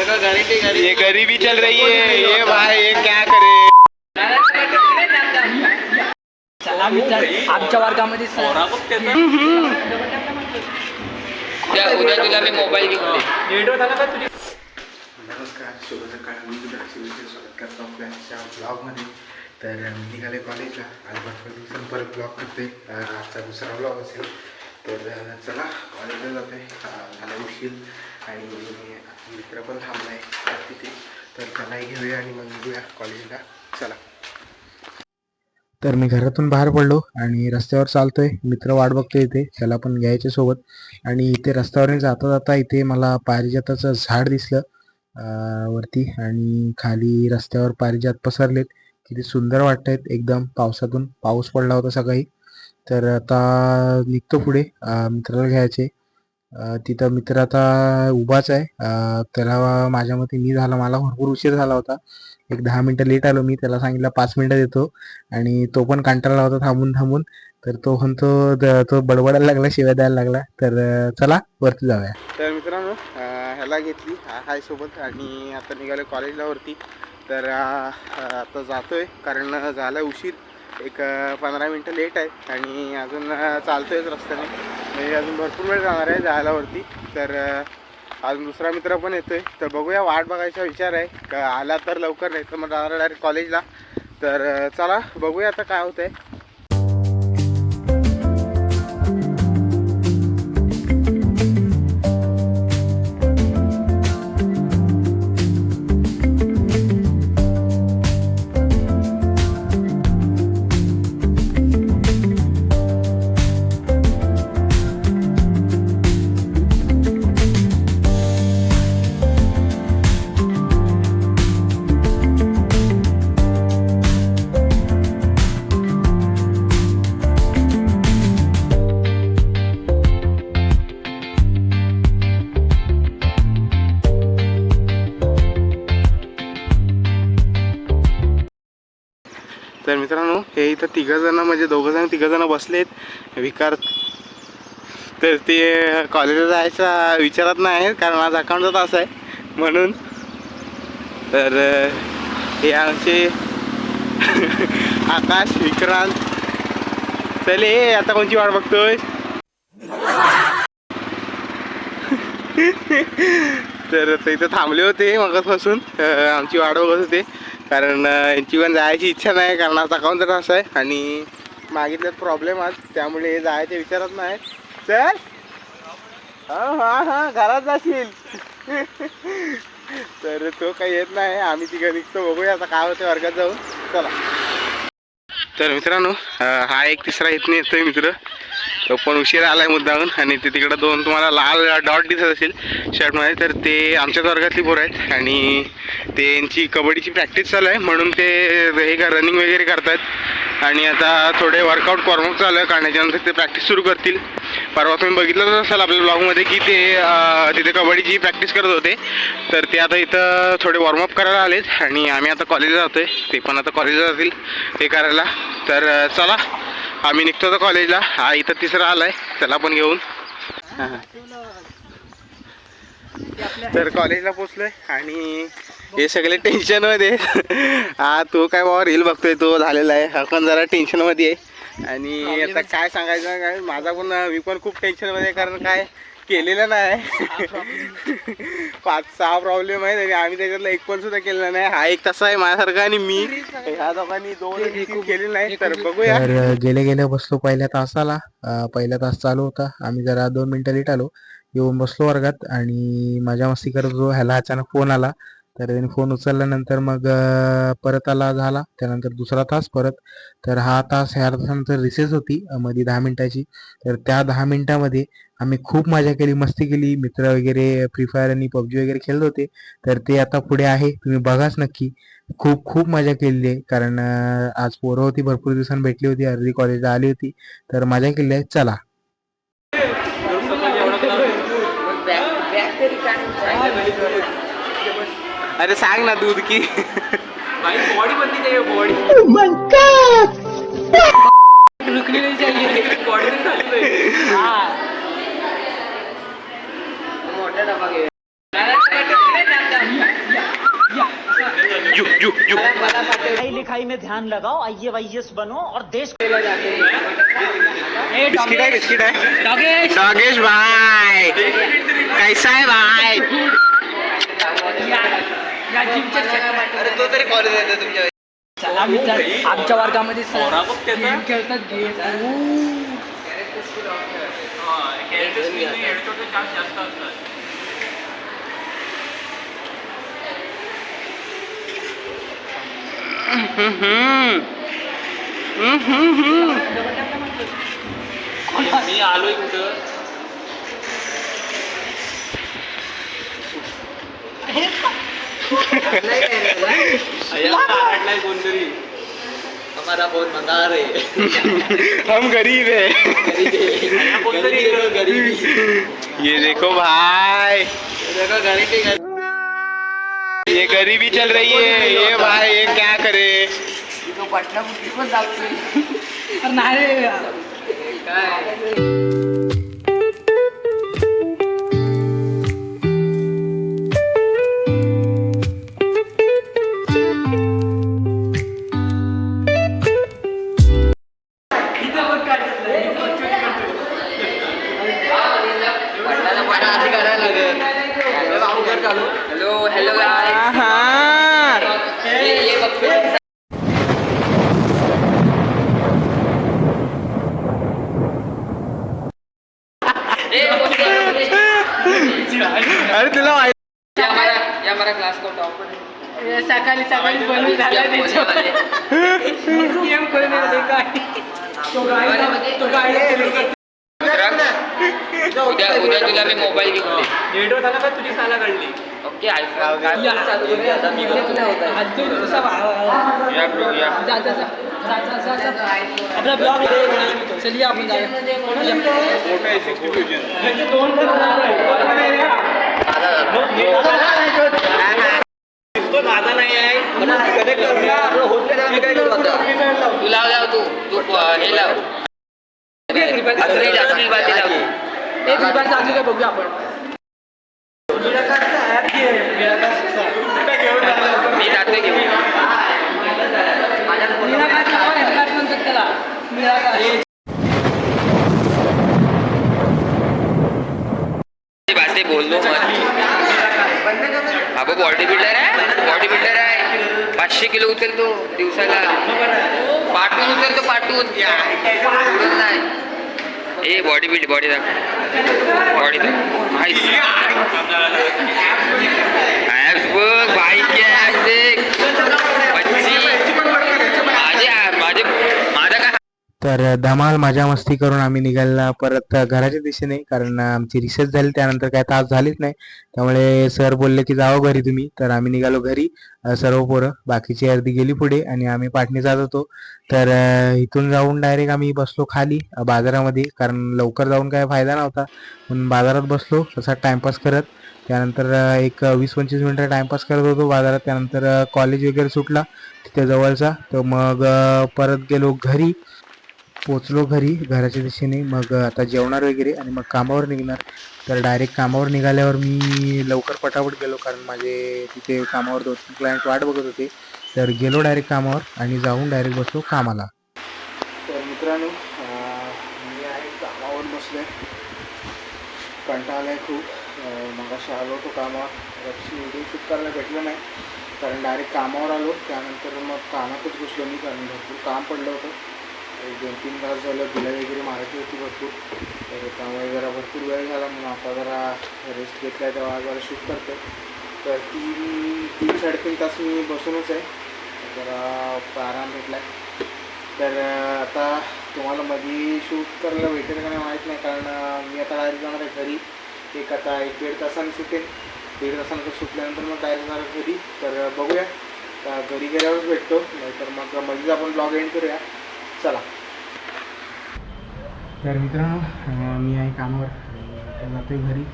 ये गरीबी चल रही है ये भाई ये क्या करे? चला मित्र आमच्या वर्गामध्ये उद्या उद्या तुला मी मोबाईल घेऊन दे नमस्कार शुभ सकाळ मी तुझ्या शिवचे स्वागत करतो आपल्या आजच्या ब्लॉगमध्ये तर मी निघाले कॉलेजला. भरपूर दिवसांनी परत ब्लॉग करते आजचा दुसरा ब्लॉग असेल. तर चला कॉलेजला जाते झाला उशीर. आणि मित्र पण थांबला आहे तिथे. तर त्यालाही घेऊया आणि मग निघूया कॉलेजला. चला. तर मी घरातून बाहेर पडलो आणि रस्त्यावर चालतोय. मित्र वाट बघतोय इथे. त्याला पण घ्यायचे सोबत. आणि इथे रस्त्यावर जाता जाता इथे मला पारिजाताचं झाड दिसलं वरती. आणि खाली रस्त्यावर पारिजात पसरलेत. किती सुंदर वाटतायत एकदम. पावसातून पाऊस पडला होता सकाळी. तर आता निघतो पुढे. मित्राला घ्यायचे. तिथं मित्र आता उभाच आहे. त्याला माझ्या मते मी झाला मला भरपूर उशीर झाला होता. एक दहा मिनटं लेट आलो मी त्याला सांगितलं पाच मिनटं देतो. आणि तो पण कंटाळला होता थांबून थांबून. तर तो म्हणतो तो बडबडायला लागला शिव्या द्यायला लागला. तर चला वरती जाऊया. तर मित्रांनो ह्याला घेतली हाय सोबत. आणि आता निघालो कॉलेजला वरती. तर आता जातोय कारण झाला उशीर. एक पंधरा मिनटं लेट आहे आणि अजून चालतो चालतोयच रस्त्याने. म्हणजे अजून भरपूर वेळ जाणार आहे जायला वरती तर अजून दुसरा मित्र पण येतोय. तर बघूया वाट बघायचा विचार आहे. का आला तर लवकर नाही तर मग जाणार डायरेक्ट कॉलेजला तर चला बघूया आता काय होतं आहे तर मित्रांनो हे इथं तिघंजणं म्हणजे दोघं जण तिघ बसलेत विकार. तर ते कॉलेजला जायचा विचारात नाही आहेत कारण आज अकाउंटचा तास आहे. म्हणून. तर हे आमचे आकाश विक्रांत. चल आता कोणची वाट बघतोय? तर ते इथं थांबले होते मगापासून. आमची वाट बघत होते. कारण यांची पण जायची इच्छा नाही कारण आता अकाउंट तर असं आहे आणि मागितल्यात प्रॉब्लेम आज त्यामुळे जायचे विचारत नाही. चल. हां हां हां घरात जाशील. तर तो काही येत नाही आम्ही तिघं निघतो बघूया आता काय होतं वर्गात जाऊन. चला. तर मित्रांनो हा एक तिसरा येत नाही येतोय मित्र. तो पण उशीर आहे मुद्दाहून आणि ते तिकडं दोन तुम्हाला लाल डॉट दिसत असेल शर्टमध्ये तर ते आमच्याच वर्गातली पोरं आहेत. आणि त्यांची कबड्डीची प्रॅक्टिस चालू आहे. म्हणून ते हे का रनिंग वगैरे करतात. आणि आता थोडे वर्कआउट वॉर्मअप चालू आहे. करण्याच्यानंतर ते प्रॅक्टिस सुरू करतील. परवा तुम्ही बघितलंच असाल आपल्या ब्लॉगमध्ये की ते तिथे कबड्डीची प्रॅक्टिस करत होते. तर ते आता इथं थोडे वॉर्मअप करायला आलेत. आणि आम्ही आता कॉलेजला जातो आहे ते पण आता कॉलेजला जातील ते करायला. तर चला. आम्ही निघतो कॉलेजला हा इथं तिसरा आलाय. त्याला पण घेऊन. तर कॉलेजला पोचलोय आणि हे सगळे टेन्शनमध्ये हा तो काय बाबा रील बघतोय तो झालेला आहे. हा पण जरा टेन्शनमध्ये आहे. आणि आता काय सांगायचं काय? माझा पण मी पण खूप टेन्शनमध्ये कारण काय? केलेलं नाही. पाच सहा प्रॉब्लेम आहेत आणि आम्ही त्याच्यातला एक पण सुद्धा केलेला नाही. हा एक तसा आहे माझ्यासारखा आणि मी. ह्या दोघांनी दोन केलेले नाही तर बघूया. गेले गेले बसलो पहिल्या तासाला. पहिला तास चालू होता. आम्ही जरा दोन मिनिटं लेट आलो. येऊन बसलो वर्गात आणि मजा मस्ती करत होतो ह्याला अचानक फोन आला. तर त्याने फोन उचलल्यानंतर मग परत आला झाला. त्यानंतर दुसरा तास परत. तर हा तास ह्या तासानंतर रिसेस होती मध्ये दहा मिनिटाची. तर त्या दहा मिनिटामध्ये आम्ही खूप मजा केली मस्ती केली. मित्र वगैरे फ्री फायर आणि पबजी वगैरे खेळत होते. तर ते आता पुढे आहे. तुम्ही बघाच नक्की. खूप खूप मजा केलेली आहे. कारण आज पोरं होती भरपूर दिवसांनी भेटली होती. अर्धी कॉलेजला आली होती. तर मजा केली आहे. चला. अरे सांग ना दूध की। बॉडी बनती चाहिए बॉडी। रुकनी नहीं चाहिए बॉडी झाली हाँ। मोठा डबा घे पढ़ाई लिखाई में ध्यान लगाओ आई एस बनो और देश ए, बिस्किट आहे बिस्किट आहे डॉगेश नागेश भाई। कैसा है भाई? या या जिमच्या अरे तो तरी कॉलेज येतो तुमच्या चला मित्र आमच्या वर्गामध्ये गेम खेळतात गेम मी आलोय कुठं? कोणतरी हमारा बहुत मदार है हम गरीब है। ये देखो भाई। देखो गरीबी ये गरीबी चल रही है। ये भाई ये क्या करे? पटना पण दाखतोय अरे नाही हॅलो हॅलो ये ये बघ अरे तुला माहिती ये हमारा क्लास का टॉपर सकाळी सकाळी बनवून झालं क्या गेम करून काय तो गाडी तो गाडी उद्या उद्या तुला मी मोबाईल घेऊन देईन. नेटवर झाला का तुझी साला काढली ओके आयफोन काय या हात जोड तुझा भाव या ब्रो या जा जा जा जा जा जा जा आपला ब्लॉग चलिए आपण तो माझा नाही आहे कनेक्ट तू लाव लाव तू तू प- हे लाव असली असली बाती लाव तू. काय बघूया आपण मी घेऊन बाते बोललो बाबा बॉडी बिल्डर आहे? बॉडी बिल्डर आहे. पाचशे किलो उचलतो दिवसाला. पाठवून उचलतो पाठवून. नाही. ए बॉडी बिल्ड बॉडी दाख बॉडी दाख माहिती ॲप्स बघ भाई ॲप्स देख पच्ची माझे माझे माझा काय तर धमाल मजा मस्ती करून आम्ही निघाला परत घराच्या दिशेने कारण आमची रिसर्च झाली. त्यानंतर काय तास झालीच नाही. त्यामुळे सर बोलले की जावं घरी तुम्ही. तर आम्ही निघालो घरी. सर्व पोरं. बाकीची अर्धी गेली पुढे आणि आम्ही पाटणी जात होतो. तर इथून जाऊन डायरेक्ट आम्ही बसलो खाली बाजारामध्ये. कारण लवकर जाऊन काय फायदा नव्हता. म्हणून बाजारात बसलो. तसा टाइमपास करत. त्यानंतर एक वीस पंचवीस मिनटं टाइमपास करत होतो बाजारात. त्यानंतर कॉलेज वगैरे सुटला तिथे जवळचा. तर मग परत गेलो घरी. पोचलो घरी घराच्या दिशेने. मग आता जेवणार वगैरे आणि मग कामावर निघणार. तर डायरेक्ट कामावर निघाल्यावर मी लवकर पटापट गेलो कारण माझे तिथे कामावर दोन तीन क्लायंट वाट बघत होते. तर गेलो डायरेक्ट कामावर आणि जाऊन डायरेक्ट बसलो कामाला. तर मित्रांनो मी आहे कामावर बसले कंटाळा खूप. मग मगाशी आलो होतो कामावर. व्हिडिओ शूट करायला भेटलं नाही. कारण डायरेक्ट कामावर आलो. त्यानंतर मग कामातच घुसलो मी कारण भरपूर काम पडलं होतं. एक दोन तीन तास झालं बिलं वगैरे मारायची होती भरपूर. तर त्यामुळे जरा भरपूर वेळ झाला म्हणून आता जरा रेस्ट घेतला आहे तेव्हा जरा शूट करतो तर तीन तीन साडेतीन तास मी बसूनच आहे. जरा आराम भेटला आहे तर आता तुम्हाला मध्ये शूट करायला भेटेल का नाही माहीत नाही कारण मी आता डायरेक्ट जाणार आहे घरी. एक आता एक दीड तासाने सुटेल दीड तासानंतर सुटल्यानंतर मग डायरेक्ट जाणार घरी. तर बघूया. आता घरी गेल्यावरच भेटतो. नाहीतर मग मध्येच आपण ब्लॉग एंड करूया. चला. तर मित्रांनो मी आहे कामावर. जातो आहे घरी.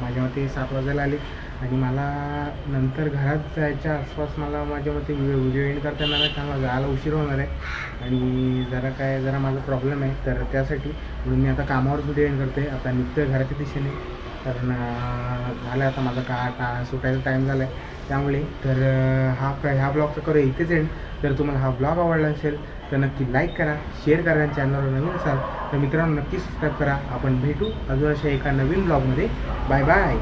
माझ्या मते सात वाजायला आले. आणि मला नंतर घरात जायच्या आसपास मला माझ्या मते व्हिडिओ एंड करता येणार आहे. त्यामुळे जायला उशीर होणार आहे. आणि जरा काय जरा माझा प्रॉब्लेम आहे. तर त्यासाठी म्हणून मी आता कामावर व्हिडिओ एंड करते आता निघतोय घराच्या दिशेने. कारण झालं आता माझा का टा सुटायचा टाईम झाला आहे त्यामुळे तर हा ह्या ब्लॉगचा करू इथेच एंड जर तुम्हाला हा ब्लॉग आवडला असेल तर नक्की लाईक करा शेअर करा चॅनलवर नवीन असाल तर मित्रांनो नक्की सबस्क्राईब करा. आपण भेटू अजून अशा एका नवीन ब्लॉगमध्ये बाय बाय